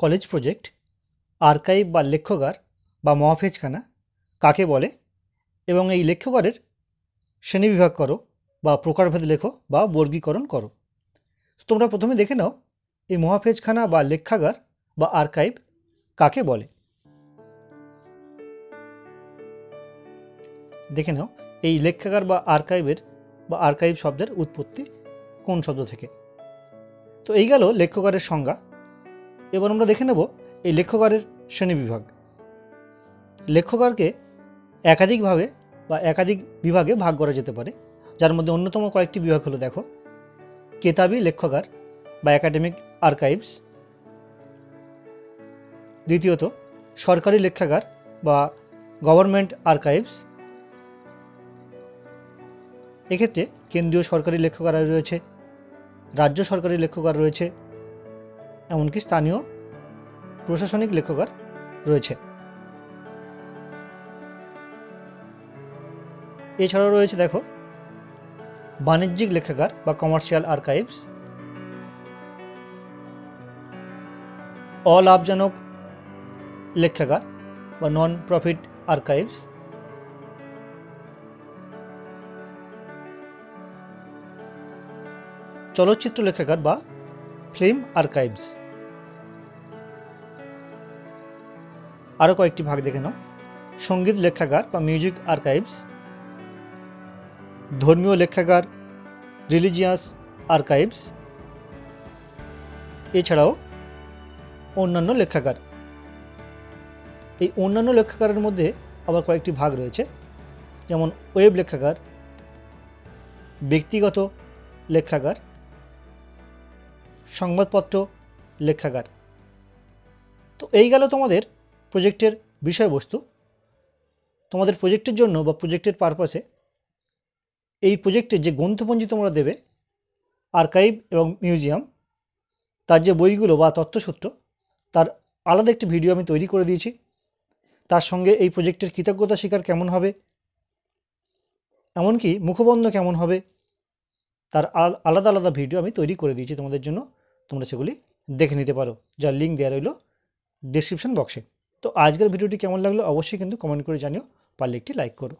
College project, archive বা লেখ্যগার বা মহাফেজখানা, কাকে বলে? এবং এই লেখ্যগারের শ্রেণীবিভাগ করো বা প্রকারভেদ লেখো বা বর্গীকরণ করো। তোমরা প্রথমে দেখে নাও এই মহাফেজখানা বা লেখাগার বা আর্কাইভ কাকে বলে। দেখে নাও এই লেখাগার বা আর্কাইভের বা আর্কাইভ শব্দের উৎপত্তি কোন শব্দ থেকে। তো এই গেল লেখ্যকারের সংজ্ঞা। এবার আমরা দেখে নেব এই লেখ্যকারের শ্রেণীবিভাগ। লেখ্যকারকে একাধিকভাবে বা একাধিক বিভাগে ভাগ করা যেতে পারে। যার মধ্যে অন্যতম কয়েকটি বিভাগ হলো দেখো, কেতাবি লেখ্যকার বা একাডেমিক আর্কাইভস দ্বিতীয়ত সরকারি লেখাগার বা গভর্নমেন্ট আর্কাইভস এক্ষেত্রে কেন্দ্রীয় সরকারি লেখকার রয়েছে, রাজ্য সরকারি লেখকার রয়েছে এমনকি স্থানীয় প্রশাসনিক লেখকার রয়েছে। এছাড়াও রয়েছে, দেখো, বাণিজ্যিক লেখাগার বা কমার্শিয়াল আর্কাইভস অলাভজনক লেখাগার বা নন প্রফিট আর্কাইভস চলচ্চিত্র লেখাগার বা ফিল্ম আর্কাইভস আরও কয়েকটি ভাগ দেখে নাও। সংগীত লেখাগার বা মিউজিক আর্কাইভস ধর্মীয় লেখাগার রিলিজিয়াস আর্কাইভস এছাড়াও অন্যান্য লেখাগার। এই অন্যান্য লেখাগারের মধ্যে আবার কয়েকটি ভাগ রয়েছে, যেমন ওয়েব লেখাগার, ব্যক্তিগত লেখাগার, সংবাদপত্র লেখাগার। তো এই গেল তোমাদের প্রজেক্টের বিষয়বস্তু, তোমাদের প্রজেক্টের জন্য বা প্রজেক্টের পারপাসে এই প্রজেক্টের যে গ্রন্থপঞ্জি তোমরা দেবে, আর্কাইভ এবং মিউজিয়াম, তার যে বইগুলো বা তথ্যসূত্র, তার আলাদা একটি ভিডিও আমি তৈরি করে দিয়েছি। তার সঙ্গে এই প্রজেক্টের কৃতজ্ঞতা স্বীকার কেমন হবে, এমনকি মুখবন্ধ কেমন হবে, তার আলাদা আলাদা ভিডিও আমি তৈরি করে দিয়েছি তোমাদের জন্য, তোমরা সেগুলি দেখে নিতে পারো। যার লিঙ্ক দেওয়া রইল ডিসক্রিপশন বক্সে তো আজকের ভিডিওটি কেমন লাগল অবশ্যই কিন্তু কমেন্ট করে জানিও। পারলে একটি লাইক করো।